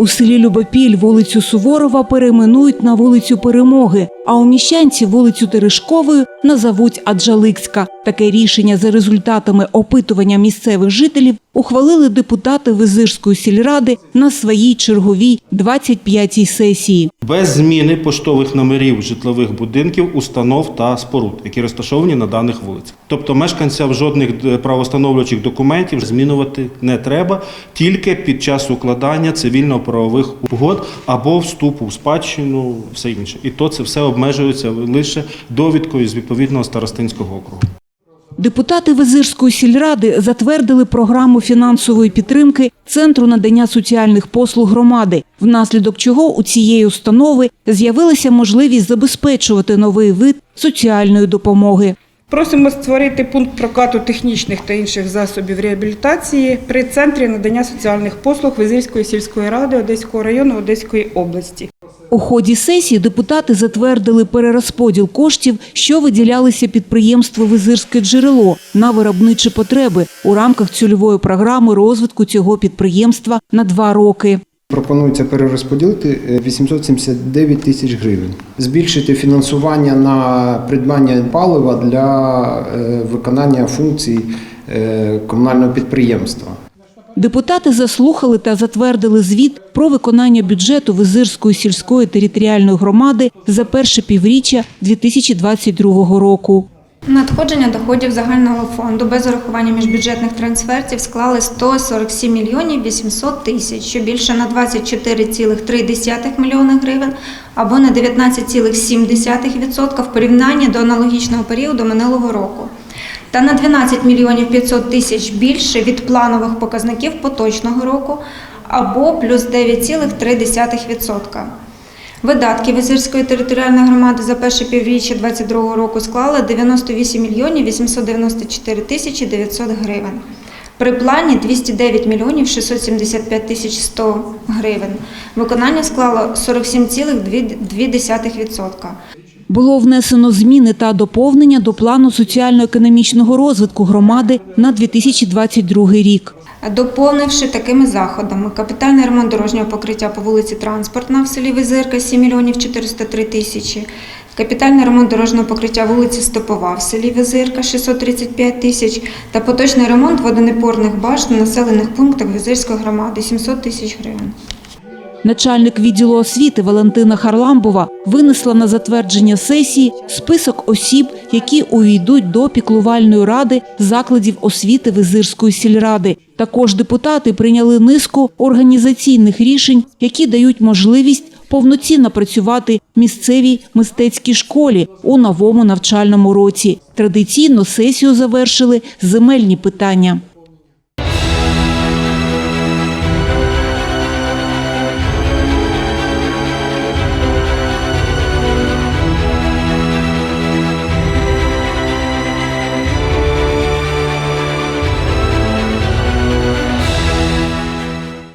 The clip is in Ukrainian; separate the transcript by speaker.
Speaker 1: У селі Любопіль вулицю Суворова перейменують на вулицю Перемоги, а у Міщанці вулицю Терешковою назовуть Аджаликська. Таке рішення за результатами опитування місцевих жителів ухвалили депутати Визирської сільради на своїй черговій 25-й сесії.
Speaker 2: без зміни поштових номерів житлових будинків, установ та споруд, які розташовані на даних вулицях. Тобто мешканцям жодних е, правостановлюючих документів змінювати не треба тільки під час укладання цивільно-правових угод або вступу в спадщину, все інше. І то це все обмежується лише довідкою з відповідного старостинського округу.
Speaker 1: Депутати Визирської сільради затвердили програму фінансової підтримки Центру надання соціальних послуг громади, внаслідок чого у цієї установи з'явилася можливість забезпечувати новий вид соціальної допомоги.
Speaker 3: Просимо створити пункт прокату технічних та інших засобів реабілітації при центрі надання соціальних послуг Визирської сільської ради Одеського району Одеської області.
Speaker 1: У ході сесії депутати затвердили перерозподіл коштів, що виділялися підприємству Визирське джерело на виробничі потреби у рамках цільової програми розвитку цього підприємства на два роки.
Speaker 4: Пропонується перерозподілити е, 879 тисяч гривень, збільшити фінансування на придбання палива для е, виконання функцій е, комунального підприємства.
Speaker 1: Депутати заслухали та затвердили звіт про виконання бюджету Визирської сільської територіальної громади за перше півріччя 2022 року.
Speaker 5: Надходження доходів загального фонду без урахування міжбюджетних трансфертів склали 147 мільйонів 800 тисяч, що більше на 24,3 мільйони гривень або на 19,7% в порівнянні до аналогічного періоду минулого року. Та на 12 мільйонів 500 тисяч більше від планових показників поточного року або плюс 9,3%. Видатки Визирської територіальної громади за перше півріччя 2022 року склали 98 мільйонів 894 тисячі 900 гривень. При плані 209 мільйонів 675 тисяч 100 гривень. Виконання склало 47,2%.
Speaker 1: Було внесено зміни та доповнення до плану соціально-економічного розвитку громади на 2022 рік.
Speaker 5: Доповнивши такими заходами капітальний ремонт дорожнього покриття по вулиці Транспортна в селі Визирка 7 мільйонів 403 тисячі, капітальний ремонт дорожнього покриття вулиці Стопова в селі Визирка 635 тисяч та поточний ремонт водонепорних башт в населених пунктах Визирської громади 700 тисяч гривень.
Speaker 1: Начальник відділу освіти Валентина Харламбова винесла на затвердження сесії список осіб, які увійдуть до піклувальної ради закладів освіти Визирської сільради. Також депутати прийняли низку організаційних рішень, які дають можливість повноцінно працювати місцевій мистецькій школі у новому навчальному році. Традиційно сесію завершили земельні питання.